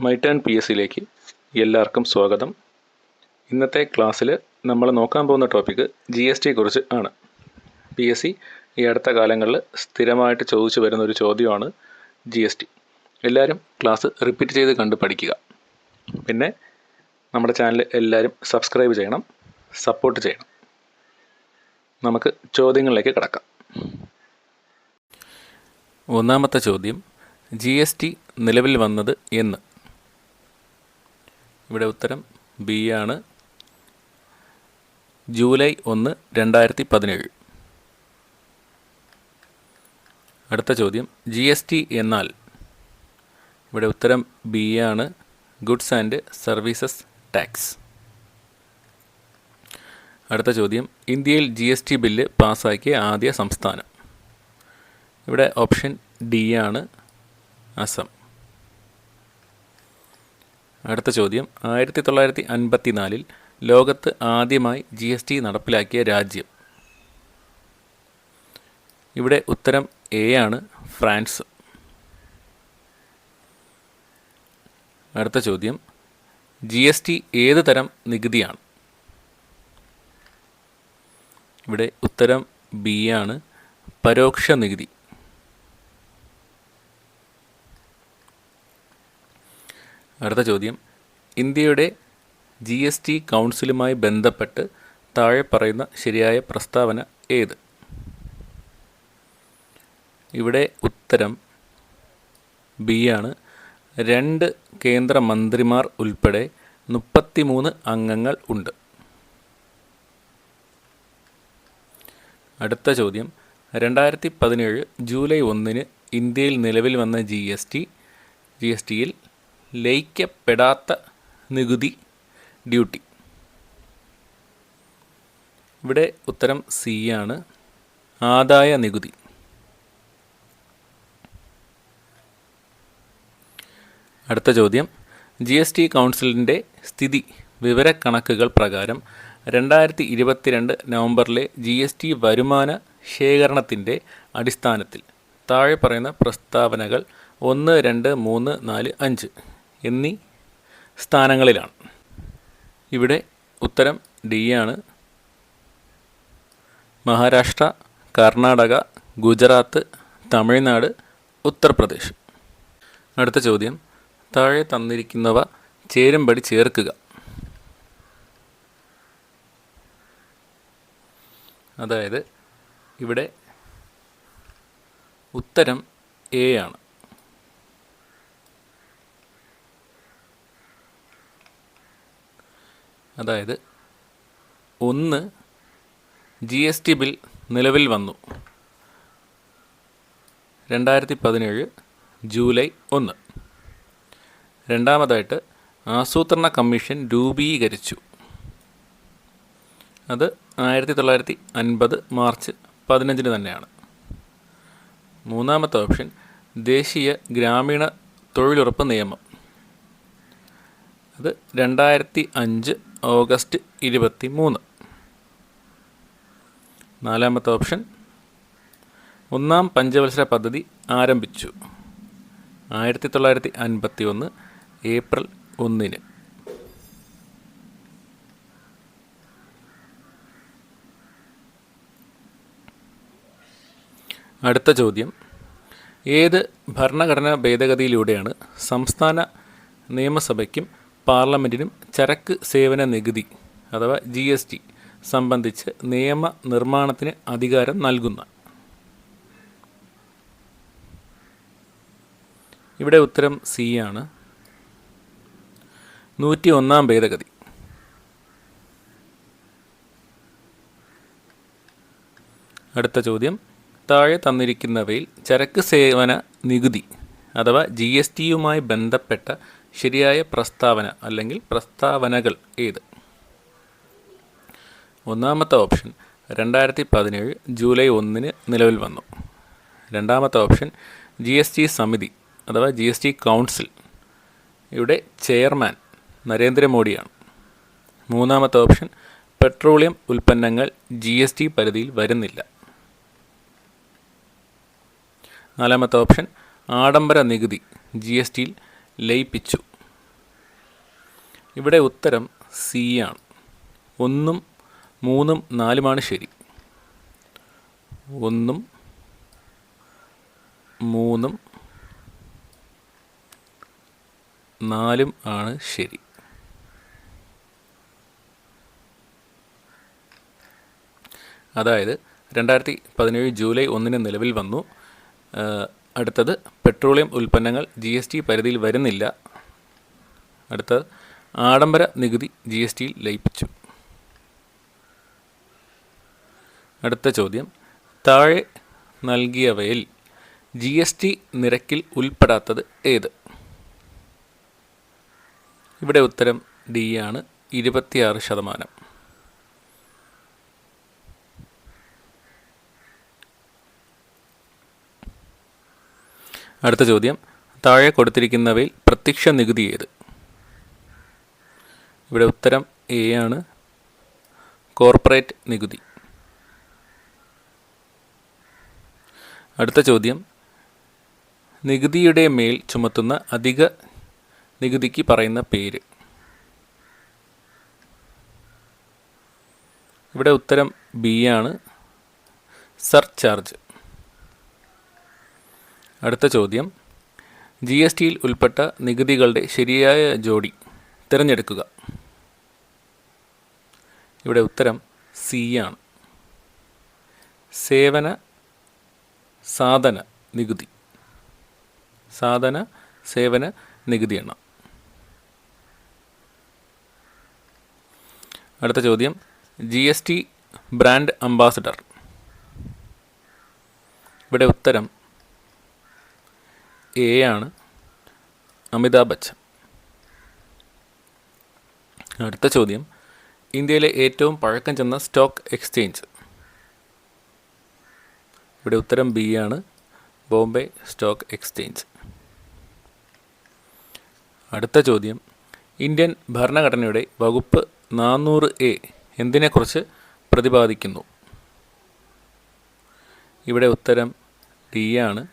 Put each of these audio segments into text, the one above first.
My P S സിയിലേക്ക് എല്ലാവർക്കും സ്വാഗതം. ഇന്നത്തെ ക്ലാസ്സിൽ നമ്മൾ നോക്കാൻ പോകുന്ന ടോപ്പിക്ക് ജി എസ് ടിയെ കുറിച്ച് ആണ്. പി എസ് സി ഈ അടുത്ത കാലങ്ങളിൽ സ്ഥിരമായിട്ട് ചോദിച്ചു വരുന്ന ഒരു ചോദ്യമാണ് ജി എസ് ടി എല്ലാവരും ക്ലാസ് റിപ്പീറ്റ് ചെയ്ത് കണ്ട് പഠിക്കുക. പിന്നെ നമ്മുടെ ചാനൽ എല്ലാവരും സബ്സ്ക്രൈബ് ചെയ്യണം സപ്പോർട്ട് ചെയ്യണം. നമുക്ക് ചോദ്യങ്ങളിലേക്ക് കിടക്കാം. ഒന്നാമത്തെ ചോദ്യം ജി എസ് ടി നിലവിൽ വന്നത് എന്ന്. ഇവിടെ ഉത്തരം ബി ആണ്. ജൂലൈ ഒന്ന് രണ്ടായിരത്തി പതിനേഴ് അടുത്ത ചോദ്യം. ജി എസ് ടി എന്നാൽ ഇവിടെ ഉത്തരം ബി ആണ്. Goods and services tax. അടുത്ത ചോദ്യം. ഇന്ത്യയിൽ ജി എസ് ടി ബില്ല് പാസ്സാക്കിയ ആദ്യ സംസ്ഥാനം. ഇവിടെ ഓപ്ഷൻ ഡി ആണ്. അസം. അടുത്ത ചോദ്യം. ആയിരത്തി തൊള്ളായിരത്തി അൻപത്തി നാലിൽ ലോകത്ത് ആദ്യമായി ജി എസ് ടി നടപ്പിലാക്കിയ രാജ്യം. ഇവിടെ ഉത്തരം എ ആണ് ഫ്രാൻസ്. അടുത്ത ചോദ്യം. ജി എസ് ടി ഏത് തരം നികുതിയാണ്? ഇവിടെ ഉത്തരം ബി ആണ് പരോക്ഷ നികുതി. അടുത്ത ചോദ്യം. ഇന്ത്യയുടെ ജി എസ് ടി കൗൺസിലുമായി ബന്ധപ്പെട്ട് താഴെ പറയുന്ന ശരിയായ പ്രസ്താവന ഏത്? ഇവിടെ ഉത്തരം ബി ആണ്. രണ്ട് കേന്ദ്ര മന്ത്രിമാർ ഉൾപ്പെടെ മുപ്പത്തിമൂന്ന് അംഗങ്ങൾ ഉണ്ട്. അടുത്ത ചോദ്യം. രണ്ടായിരത്തി പതിനേഴ് ജൂലൈ ഒന്നിന് ഇന്ത്യയിൽ നിലവിൽ വന്ന G S T G S ടിയിൽ ലയിക്കപ്പെടാത്ത നികുതി ഡ്യൂട്ടി. ഇവിടെ ഉത്തരം സി ആണ്. ആദായ നികുതി. അടുത്ത ചോദ്യം. ജി എസ് ടി കൗൺസിലിന്റെ സ്ഥിതി വിവരക്കണക്കുകൾ പ്രകാരം രണ്ടായിരത്തി ഇരുപത്തിരണ്ട് നവംബറിലെ ജി എസ് ടി വരുമാന ശേഖരണത്തിന്റെ അടിസ്ഥാനത്തിൽ താഴെ പറയുന്ന പ്രസ്താവനകൾ ഒന്ന് രണ്ട് മൂന്ന് നാല് അഞ്ച്. എന്നീ സ്ഥാനങ്ങളിലാണ്. ഇവിടെ ഉത്തരം ഡി ആണ്. മഹാരാഷ്ട്ര കർണാടക ഗുജറാത്ത് തമിഴ്നാട് ഉത്തർപ്രദേശ്. അടുത്ത ചോദ്യം. താഴെ തന്നിരിക്കുന്നവ ചേരുംപടി ചേർക്കുക. അതായത് ഇവിടെ ഉത്തരം എ ആണ്. അതായത് ഒന്ന് ജി എസ് ടി ബിൽ നിലവിൽ വന്നു. രണ്ടായിരത്തി പതിനേഴ് ജൂലൈ ഒന്ന്. രണ്ടാമതായിട്ട് ആസൂത്രണ കമ്മീഷൻ രൂപീകരിച്ചു. അത് ആയിരത്തി തൊള്ളായിരത്തി അൻപത് മാർച്ച് പതിനഞ്ചിന് തന്നെയാണ്. മൂന്നാമത്തെ ഓപ്ഷൻ ദേശീയ ഗ്രാമീണ തൊഴിലുറപ്പ് നിയമം. അത് രണ്ടായിരത്തി അഞ്ച് ഓഗസ്റ്റ് ഇരുപത്തി മൂന്ന് നാലാമത്തെ ഓപ്ഷൻ. ഒന്നാം പഞ്ചവത്സര പദ്ധതി ആരംഭിച്ചു. ആയിരത്തി തൊള്ളായിരത്തി അൻപത്തി ഒന്ന് ഏപ്രിൽ ഒന്നിന്. അടുത്ത ചോദ്യം. ഏത് ഭരണഘടനാ ഭേദഗതിയിലൂടെയാണ് സംസ്ഥാന നിയമസഭയ്ക്കും പാർലമെന്റിനും ചരക്ക് സേവന നികുതി അഥവാ ജി എസ് ടി സംബന്ധിച്ച് നിയമ നിർമ്മാണത്തിന് അധികാരം നൽകുന്ന. ഇവിടെ ഉത്തരം സി ആണ്. നൂറ്റി ഒന്നാം ഭേദഗതി. അടുത്ത ചോദ്യം. താഴെ തന്നിരിക്കുന്നവയിൽ ചരക്ക് സേവന നികുതി അഥവാ ജി എസ് ടിയുമായി ബന്ധപ്പെട്ട ശരിയായ പ്രസ്താവന അല്ലെങ്കിൽ പ്രസ്താവനകൾ ഏത്? ഒന്നാമത്തെ ഓപ്ഷൻ രണ്ടായിരത്തി പതിനേഴ് ജൂലൈ ഒന്നിന് നിലവിൽ വന്നു. രണ്ടാമത്തെ ഓപ്ഷൻ ജി എസ് ടി സമിതി അഥവാ ജി എസ് ടി കൗൺസിൽ ഇവിടെ ചെയർമാൻ നരേന്ദ്രമോദിയാണ്. മൂന്നാമത്തെ ഓപ്ഷൻ പെട്രോളിയം ഉൽപ്പന്നങ്ങൾ ജി എസ് ടി പരിധിയിൽ വരുന്നില്ല. നാലാമത്തെ ഓപ്ഷൻ ആഡംബര നികുതി ജി എസ് ടിയിൽ ലയിപ്പിച്ചു. ഇവിടെ ഉത്തരം സി ആണ്. ഒന്നും മൂന്നും നാലുമാണ് ശരി. ഒന്നും മൂന്നും നാലും ആണ് ശരി. അതായത് രണ്ടായിരത്തി പതിനേഴ് ജൂലൈ ഒന്നിന് നിലവിൽ വന്നു. അടുത്തത് പെട്രോളിയം ഉൽപ്പന്നങ്ങൾ ജി എസ് ടി പരിധിയിൽ വരുന്നില്ല. അടുത്തത് ആഡംബര നികുതി ജി എസ് ടിയിൽ ലയിപ്പിച്ചു. അടുത്ത ചോദ്യം. താഴെ നൽകിയവയിൽ ജി എസ് ടി നിരക്കിൽ ഉൾപ്പെടാത്തത് ഏത്? ഇവിടെ ഉത്തരം ഡി ആണ്. ഇരുപത്തിയാറ് ശതമാനം. അടുത്ത ചോദ്യം. താഴെ കൊടുത്തിരിക്കുന്നവയിൽ പ്രത്യക്ഷ നികുതി ഏത്? ഇവിടെ ഉത്തരം എ ആണ്. കോർപ്പറേറ്റ് നികുതി. അടുത്ത ചോദ്യം. നികുതിയുടെ മേൽ ചുമത്തുന്ന അധിക നികുതിക്ക് പറയുന്ന പേര്. ഇവിടെ ഉത്തരം ബി ആണ്. സർചാർജ്. അടുത്ത ചോദ്യം. ജി എസ് ടിയിൽ ഉൾപ്പെട്ട നികുതികളുടെ ശരിയായ ജോഡി തിരഞ്ഞെടുക്കുക. ഇവിടെ ഉത്തരം സി ആണ്. സേവന സാധന നികുതി. സാധന സേവന നികുതി എണ്ണം. അടുത്ത ചോദ്യം. G S T brand ambassador. ഇവിടെ ഉത്തരം എ ആണ് അമിതാഭ് ബച്ചൻ. അടുത്ത ചോദ്യം. ഇന്ത്യയിലെ ഏറ്റവും പഴക്കം ചെന്ന സ്റ്റോക്ക് എക്സ്ചേഞ്ച്. ഇവിടെ ഉത്തരം ബി ആണ്. Bombay stock exchange. അടുത്ത ചോദ്യം. ഇന്ത്യൻ ഭരണഘടനയുടെ വകുപ്പ് നാനൂറ് എ എന്തിനെക്കുറിച്ച് പ്രതിപാദിക്കുന്നു? ഇവിടെ ഉത്തരം ഡി ആണ്.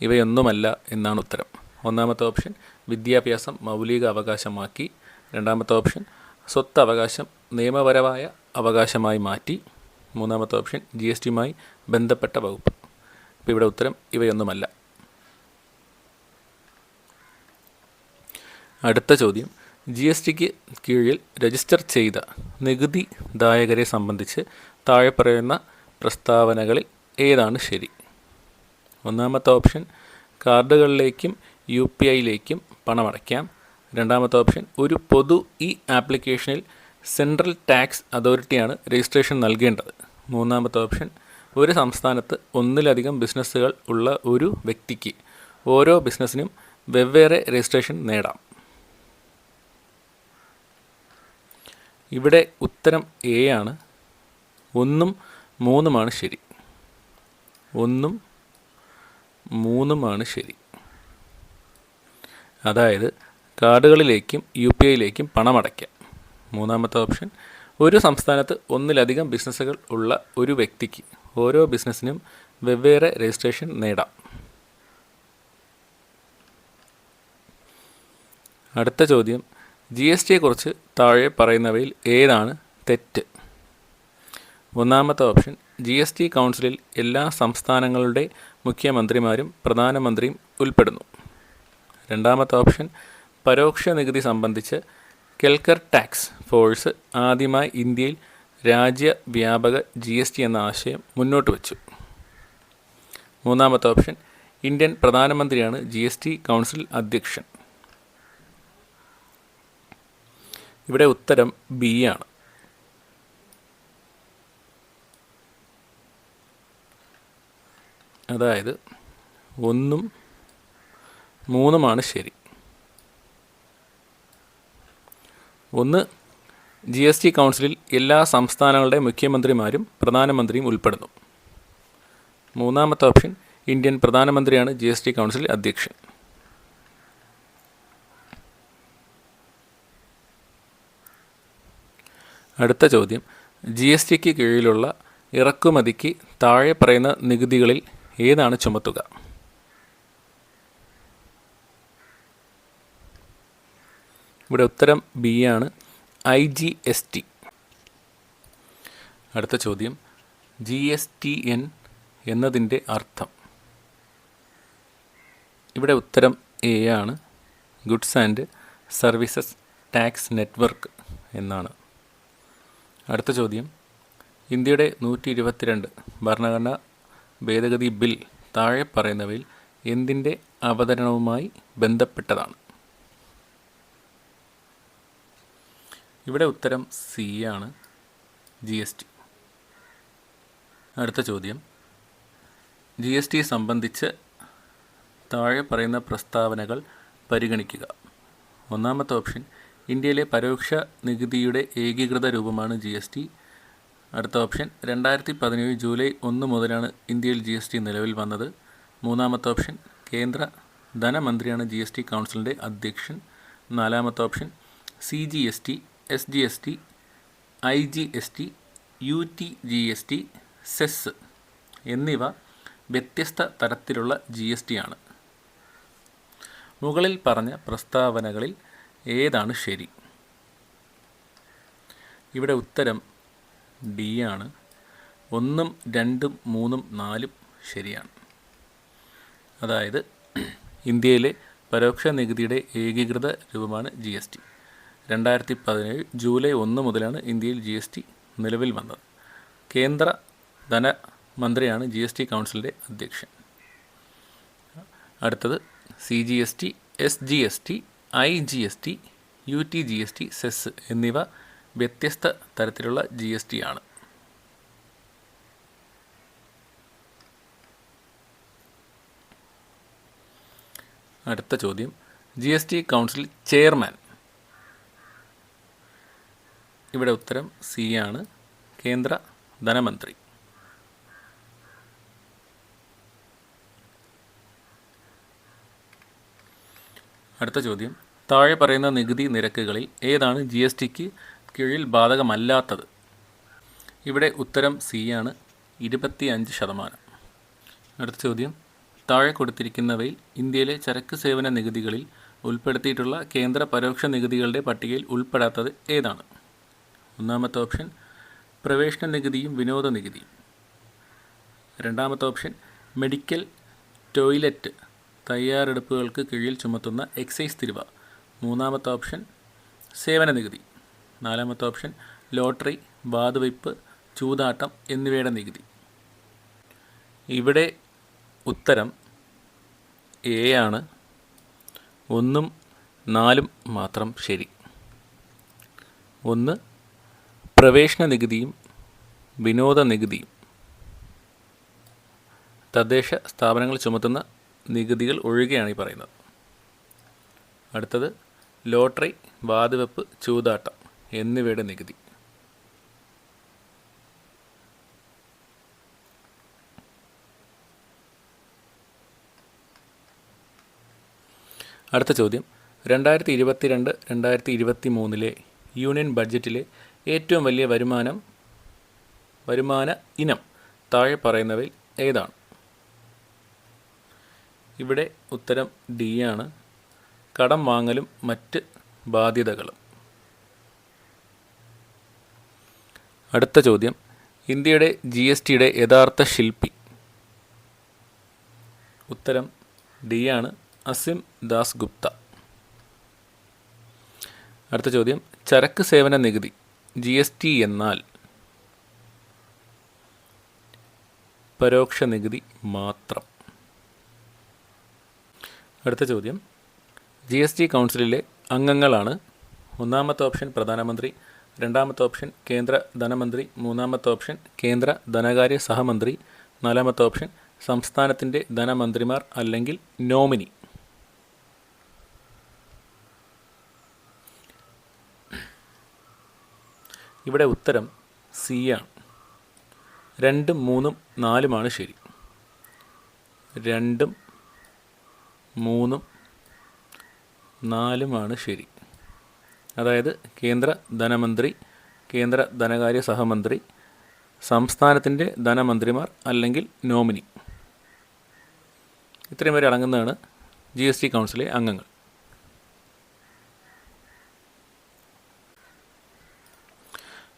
ഇവയൊന്നുമല്ല എന്നാണ് ഉത്തരം. ഒന്നാമത്തെ ഓപ്ഷൻ വിദ്യാഭ്യാസം മൗലിക അവകാശമാക്കി രണ്ടാമത്തെ ഓപ്ഷൻ സ്വത്ത് അവകാശം നിയമപരമായ അവകാശമായി മാറ്റി. മൂന്നാമത്തെ ഓപ്ഷൻ ജി എസ് ടിയുമായി ബന്ധപ്പെട്ട വകുപ്പ്. അപ്പോൾ ഇവിടെ ഉത്തരം ഇവയൊന്നുമല്ല. അടുത്ത ചോദ്യം ജി എസ് ടിക്ക് കീഴിൽ രജിസ്റ്റർ ചെയ്ത നികുതി ദായകരെ സംബന്ധിച്ച് താഴെ പറയുന്ന പ്രസ്താവനകളിൽ ഏതാണ് ശരി? ഒന്നാമത്തെ ഓപ്ഷൻ കാർഡുകളിലേക്കും യു പി ഐയിലേക്കും പണമടയ്ക്കാം. രണ്ടാമത്തെ ഓപ്ഷൻ ഒരു പൊതു ഇ ആപ്ലിക്കേഷനിൽ സെൻട്രൽ ടാക്സ് അതോറിറ്റിയാണ് രജിസ്ട്രേഷൻ നൽകേണ്ടത്. മൂന്നാമത്തെ ഓപ്ഷൻ ഒരു സംസ്ഥാനത്ത് ഒന്നിലധികം ബിസിനസ്സുകൾ ഉള്ള ഒരു വ്യക്തിക്ക് ഓരോ ബിസിനസ്സിനും വെവ്വേറെ രജിസ്ട്രേഷൻ നേടാം. ഇവിടെ ഉത്തരം എ ആണ്. ഒന്നും മൂന്നുമാണ് ശരി. ഒന്നും മൂന്നുമാണ് ശരി. അതായത് കാർഡുകളിലേക്കും യു പി ഐയിലേക്കും പണമടയ്ക്കാം മൂന്നാമത്തെ ഓപ്ഷൻ ഒരു സംസ്ഥാനത്ത് ഒന്നിലധികം ബിസിനസ്സുകൾ ഉള്ള ഒരു വ്യക്തിക്ക് ഓരോ ബിസിനസ്സിനും വെവ്വേറെ രജിസ്ട്രേഷൻ നേടാം. അടുത്ത ചോദ്യം ജി എസ് ടിയെക്കുറിച്ച് താഴെ പറയുന്നവയിൽ ഏതാണ് തെറ്റ്? ഒന്നാമത്തെ ഓപ്ഷൻ ജി എസ് ടി കൗൺസിലിൽ എല്ലാ സംസ്ഥാനങ്ങളുടെ മുഖ്യമന്ത്രിമാരും പ്രധാനമന്ത്രിയും ഉൾപ്പെടുന്നു. രണ്ടാമത്തെ ഓപ്ഷൻ പരോക്ഷ നികുതി സംബന്ധിച്ച് കെൽക്കർ ടാക്സ് ഫോഴ്സ് ആദ്യമായി ഇന്ത്യയിൽ രാജ്യവ്യാപക ജി എസ് ടി എന്ന ആശയം മുന്നോട്ട് വച്ചു. മൂന്നാമത്തെ ഓപ്ഷൻ ഇന്ത്യൻ പ്രധാനമന്ത്രിയാണ് ജി എസ് ടി കൗൺസിൽ അധ്യക്ഷൻ. ഇവിടെ ഉത്തരം ബി ആണ്. അതായത് ഒന്നും മൂന്നുമാണ് ശരി. ഒന്ന് ജി എസ് ടി കൗൺസിലിൽ എല്ലാ സംസ്ഥാനങ്ങളുടെ മുഖ്യമന്ത്രിമാരും പ്രധാനമന്ത്രിയും ഉൾപ്പെടുന്നു. മൂന്നാമത്തെ ഓപ്ഷൻ ഇന്ത്യൻ പ്രധാനമന്ത്രിയാണ് ജി എസ് ടി കൗൺസിൽ അധ്യക്ഷൻ. അടുത്ത ചോദ്യം ജി എസ് ടിക്ക് കീഴിലുള്ള ഇറക്കുമതിക്ക് താഴെ പറയുന്ന നികുതികളിൽ ഏതാണ് ചുമത്തുക? ഇവിടെ ഉത്തരം ബി ആണ്. I G S T. അടുത്ത ചോദ്യം. ജി എസ് ടി എൻ എന്നതിന്റെ അർത്ഥം. ഇവിടെ ഉത്തരം എ ആണ്. Goods and services tax network എന്നാണ്. അടുത്ത ചോദ്യം. ഇന്ത്യയുടെ നൂറ്റി ഇരുപത്തിരണ്ട് ഭരണഘടനാ ഭേദഗതി ബിൽ താഴെ പറയുന്നവയിൽ എന്തിന്റെ അവതരണവുമായി ബന്ധപ്പെട്ടതാണ്. ഇവിടെ ഉത്തരം സി ആണ്. G S T. അടുത്ത ചോദ്യം. ജി എസ് ടി സംബന്ധിച്ച് താഴെ പറയുന്ന പ്രസ്താവനകൾ പരിഗണിക്കുക. ഒന്നാമത്തെ ഓപ്ഷൻ ഇന്ത്യയിലെ പരോക്ഷ നികുതിയുടെ ഏകീകൃത രൂപമാണ് ജി എസ് ടി. അടുത്ത ഓപ്ഷൻ രണ്ടായിരത്തി പതിനേഴ് ജൂലൈ ഒന്ന് മുതലാണ് ഇന്ത്യയിൽ ജി എസ് ടി നിലവിൽ വന്നത്. മൂന്നാമത്തെ ഓപ്ഷൻ കേന്ദ്ര ധനമന്ത്രിയാണ് ജി എസ് ടി കൗൺസിലിന്റെ അധ്യക്ഷൻ. നാലാമത്തെ option C G S T S G S T I G S T U T G S T cess എന്നിവ വ്യത്യസ്ത തരത്തിലുള്ള ജി എസ് ടി ആണ്. മുകളിൽ പറഞ്ഞ പ്രസ്താവനകളിൽ ഏതാണ് ശരി? ഇവിടെ ഉത്തരം ഡി ആണ്. ഒന്നും രണ്ടും മൂന്നും നാലും ശരിയാണ്. അതായത് ഇന്ത്യയിലെ പരോക്ഷ നികുതിയുടെ ഏകീകൃത രൂപമാണ് ജി എസ് ടി. രണ്ടായിരത്തി പതിനേഴ് ജൂലൈ ഒന്ന് മുതലാണ് ഇന്ത്യയിൽ ജി എസ് ടി നിലവിൽ വന്നത്. കേന്ദ്ര ധനമന്ത്രിയാണ് ജി എസ് ടി കൗൺസിലിന്റെ അധ്യക്ഷൻ. അടുത്തത് C G S T S G S T I G S T U T G S T cess എന്നിവ വ്യത്യസ്ത തരത്തിലുള്ള ജി എസ് ടി ആണ്. അടുത്ത ചോദ്യം. G S T council chairman ഇവിടെ ഉത്തരം സി ആണ്. കേന്ദ്ര ധനമന്ത്രി. അടുത്ത ചോദ്യം. താഴെ പറയുന്ന നികുതി നിരക്കുകളിൽ ഏതാണ് ജി എസ് ടിക്ക് കീഴിൽ ബാധകമല്ലാത്തത്. ഇവിടെ ഉത്തരം സി ആണ്. ഇരുപത്തി അഞ്ച് ശതമാനം. അടുത്ത ചോദ്യം. താഴെ കൊടുത്തിരിക്കുന്നവയിൽ ഇന്ത്യയിലെ ചരക്ക് സേവന നികുതികളിൽ ഉൾപ്പെടുത്തിയിട്ടുള്ള കേന്ദ്ര പരോക്ഷ നികുതികളുടെ പട്ടികയിൽ ഉൾപ്പെടാത്തത് ഏതാണ്? ഒന്നാമത്തെ ഓപ്ഷൻ പ്രവേശന നികുതിയും വിനോദ നികുതിയും. രണ്ടാമത്തെ ഓപ്ഷൻ മെഡിക്കൽ ടോയ്ലറ്റ് തയ്യാറെടുപ്പുകൾക്ക് കീഴിൽ ചുമത്തുന്ന എക്സൈസ് തിരിവ. മൂന്നാമത്തെ ഓപ്ഷൻ സേവന നികുതി. നാലാമത്തെ ഓപ്ഷൻ ലോട്ടറി വാതുവയ്പ് ചൂതാട്ടം എന്നിവയുടെ നികുതി. ഇവിടെ ഉത്തരം എ ആണ്. ഒന്നും നാലും മാത്രം ശരി. ഒന്ന് പ്രവേശന നികുതിയും വിനോദ നികുതിയും. തദ്ദേശ സ്ഥാപനങ്ങൾ ചുമത്തുന്ന നികുതികൾ ഒഴികെയാണ് ഈ പറയുന്നത്. അടുത്തത് ലോട്ടറി വാതുവെപ്പ് ചൂതാട്ടം. എന്നിവയുടെ നികുതി. അടുത്ത ചോദ്യം. രണ്ടായിരത്തി ഇരുപത്തിരണ്ട് രണ്ടായിരത്തി ഇരുപത്തി മൂന്നിലെ യൂണിയൻ ബഡ്ജറ്റിലെ ഏറ്റവും വലിയ വരുമാനം വരുമാന ഇനം താഴെ പറയുന്നവയിൽ ഏതാണ്? ഇവിടെ ഉത്തരം ഡി ആണ്. കടം വാങ്ങലും മറ്റ് ബാധ്യതകളും. അടുത്ത ചോദ്യം. ഇന്ത്യയുടെ ജി എസ് ടിയുടെ യഥാർത്ഥ ശില്പി. ഉത്തരം ഡി ആണ് അസിം ദാസ് ഗുപ്ത. അടുത്ത ചോദ്യം. ചരക്ക് സേവന നികുതി ജി എസ് ടി എന്നാൽ പരോക്ഷ നികുതി മാത്രം. അടുത്ത ചോദ്യം. ജി എസ് ടി കൗൺസിലിലെ അംഗങ്ങളാണ്. ഒന്നാമത്തെ ഓപ്ഷൻ പ്രധാനമന്ത്രി രണ്ടാമത്തെ ഓപ്ഷൻ കേന്ദ്ര ധനമന്ത്രി മൂന്നാമത്തെ ഓപ്ഷൻ കേന്ദ്ര ധനകാര്യ സഹമന്ത്രി നാലാമത്തെ ഓപ്ഷൻ സംസ്ഥാനത്തിന്റെ ധനമന്ത്രിമാർ അല്ലെങ്കിൽ നോമിനി. ഇവിടെ ഉത്തരം സി ആണ്. രണ്ടും മൂന്നും നാലുമാണ് ശരി. രണ്ടും മൂന്നും നാലുമാണ് ശരി. അതായത് കേന്ദ്ര ധനമന്ത്രി കേന്ദ്ര ധനകാര്യ സഹമന്ത്രി സംസ്ഥാനത്തിന്റെ ധനമന്ത്രിമാർ അല്ലെങ്കിൽ നോമിനി. ഇത്രയും പേർ അടങ്ങുന്നതാണ് ജി എസ് ടി കൗൺസിലെ അംഗങ്ങൾ.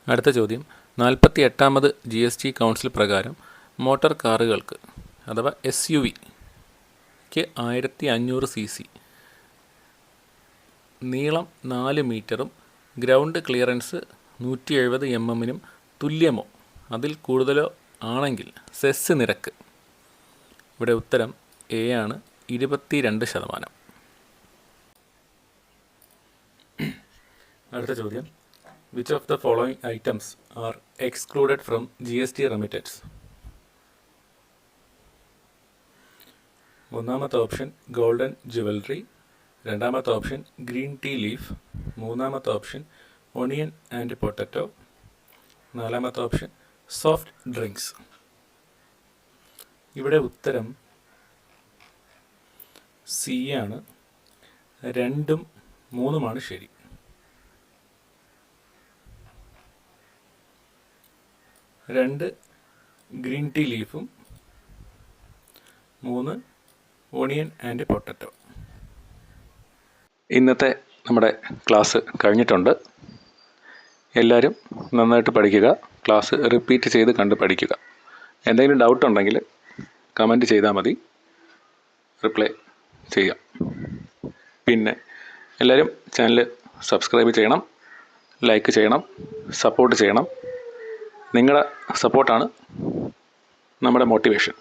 അടുത്ത ചോദ്യം. നാൽപ്പത്തി എട്ടാമത് ജി എസ് ടി കൗൺസിൽ പ്രകാരം മോട്ടോർ കാറുകൾക്ക് അഥവാ എസ് യു വിക്ക് ആയിരത്തി അഞ്ഞൂറ് സി സി നീളം നാല് മീറ്ററും ഗ്രൗണ്ട് ക്ലിയറൻസ് നൂറ്റി എഴുപത് എം എമ്മിനും തുല്യമോ? അതിൽ കൂടുതലോ ആണെങ്കിൽ സെസ് നിരക്ക്. ഇവിടെ ഉത്തരം എ ആണ് ഇരുപത്തി രണ്ട് ശതമാനം. അടുത്ത ചോദ്യം. Which of the following items are excluded from G S T remitteds ഒന്നാമത്തെ ഓപ്ഷൻ ഗോൾഡൻ ജുവലറി രണ്ടാമത്തെ ഓപ്ഷൻ ഗ്രീൻ ടീ ലീഫ്. മൂന്നാമത്തെ ഓപ്ഷൻ ഒണിയൻ ആൻഡ് പൊട്ടറ്റോ. നാലാമത്തെ ഓപ്ഷൻ സോഫ്റ്റ് ഡ്രിങ്ക്സ്. ഇവിടെ ഉത്തരം സി ആണ്. രണ്ടും മൂന്നുമാണ് ശരി. രണ്ട് ഗ്രീൻ ടീ ലീഫും. മൂന്ന് ഓണിയൻ ആൻഡ് പൊട്ടറ്റോ. ഇന്നത്തെ നമ്മുടെ ക്ലാസ് കഴിഞ്ഞിട്ടുണ്ട്. എല്ലാവരും നന്നായിട്ട് പഠിക്കുക ക്ലാസ് റിപ്പീറ്റ് ചെയ്ത് കണ്ട് പഠിക്കുക. എന്തെങ്കിലും ഡൗട്ട് ഉണ്ടെങ്കിൽ കമന്റ് ചെയ്താൽ മതി. റിപ്ലൈ ചെയ്യാം. പിന്നെ എല്ലാവരും ചാനൽ സബ്സ്ക്രൈബ് ചെയ്യണം ലൈക്ക് ചെയ്യണം സപ്പോർട്ട് ചെയ്യണം. നിങ്ങളുടെ സപ്പോർട്ടാണ് നമ്മുടെ മോട്ടിവേഷൻ